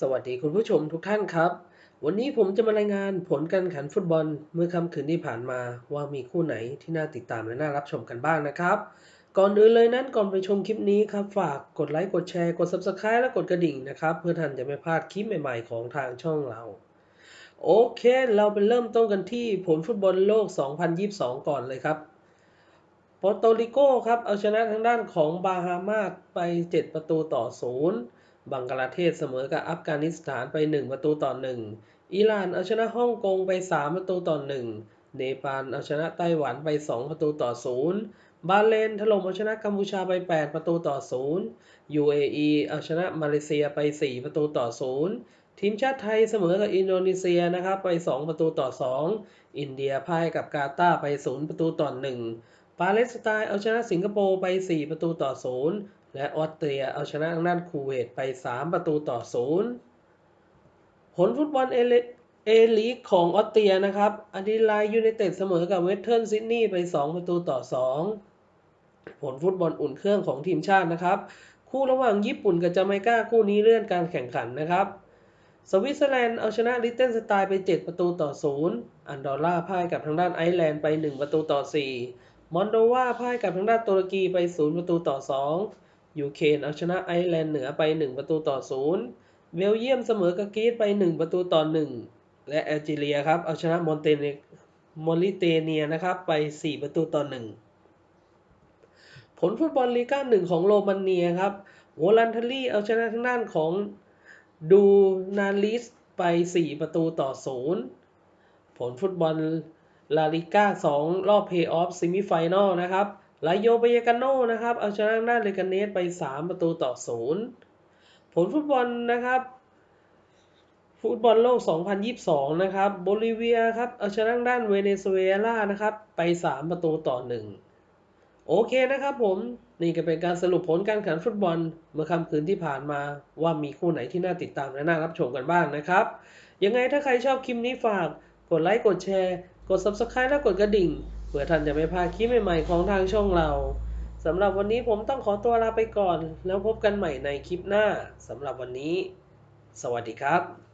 สวัสดีคุณผู้ชมทุกท่านครับ วันนี้ผมจะมารายงานผลการแข่งขันฟุตบอลเมื่อค่ำคืนที่ผ่านมาว่ามีคู่ไหนที่น่าติดตามและน่ารับชมกันบ้างนะครับ ก่อนอื่นเลยนั้นก่อนไปชมคลิปนี้ครับ ฝากกดไลค์กดแชร์กด Subscribe และกดกระดิ่งนะครับ เพื่อท่านจะไม่พลาดคลิปใหม่ๆของทางช่องเรา โอเค เราไปเริ่มต้นกันที่ผลฟุตบอลโลก 2022 ก่อนเลยครับโปรโตริโกครับเอาชนะทางด้านของบาฮามาสไป 7 ประตูต่อศูนย์ บังกลาเทศเสมอกับอัฟกานิสถานไป 1 ประตูต่อ 1 อิหร่านเอาชนะฮ่องกงไป 3 ประตูต่อ 1 เนปาลเอาชนะไต้หวันไป 2 ประตูต่อ 0 บาเลนถล่มเอาชนะกัมพูชาไป 8 ประตูต่อ 0 UAE เอาชนะมาเลเซียไป 4 ประตูต่อ 0 ทีมชาติไทยเสมอกับอินโดนีเซียนะครับไป 2 ประตูต่อ 2 อินเดียพ่ายกับกาตาร์ไป 0 ประตูต่อ 1ปาเลสไตน์เอาชนะสิงคโปร์ไป 4 ประตูต่อ 0 และออสเตรียเอาชนะทางด้านคูเวตไป 3 ประตูต่อ 0 ผลฟุตบอลเอเลเอลีกของออสเตรียนะครับอดีไลยูไนเต็ดเสมอกับเวสเทิร์นซิดนีย์ไป 2 ประตูต่อ 2 ผลฟุตบอลอุ่นเครื่องของทีมชาตินะครับ คู่ระหว่างญี่ปุ่นกับจาเมกาคู่นี้เลื่อนการแข่งขันนะครับสวิตเซอร์แลนด์เอาชนะลิตเทนสไตล์ไป 7 ประตูต่อ 0 อันดอร่าพ่ายกับทางด้านไอร์แลนด์ไป 1 ประตูต่อ 4 มอนโดวาพ่ายกับทางด้านตุรกีไป 0 ประตูต่อ 2 ยูเครนเอาชนะไอร์แลนด์เหนือไป 1 ประตูต่อ 0 เบลเยียมเสมอกับกรีซไป 1 ประตูต่อ 1 และแอลจีเรียครับเอาชนะมอนเตเนมอริเตเนียนะครับไป 4 ประตูต่อ 1 ผลฟุตบอลลีก้าหนึ่งของโรมาเนียครับโวลันเทารีเอาชนะทางด้านของดูนาลิสไป 4 ประตูต่อ 0 ผลฟุตบอลลาลิก้า 2 รอบเพย์ออฟซิมิไฟแนลนะครับ ลาโยเบยกาโนนะครับ เอาชนะทางด้านเลกาเนสไป 3 ประตูต่อ 0 ผลฟุตบอลนะครับ ฟุตบอลโลก 2022 นะครับ โบลิเวียครับ เอาชนะด้านเวเนซุเอลานะครับ ไป 3 ประตูต่อ 1 โอเคนะครับผม นี่ก็เป็นการสรุปผลการแข่งฟุตบอล เมื่อค่ำคืนที่ผ่านมาว่ามีคู่ไหนที่น่าติดตามและน่ารับชมกันบ้างนะครับ ยังไงถ้าใครชอบคลิปนี้ฝาก กดไลค์ กดแชร์ กด Subscribe และกดกระดิ่ง เพื่อท่านจะไม่พลาดคลิปใหม่ๆของทางช่องเราสำหรับวันนี้ผมต้องขอตัวลาไปก่อน แล้วพบกันใหม่ในคลิปหน้าสำหรับวันนี้ สวัสดีครับ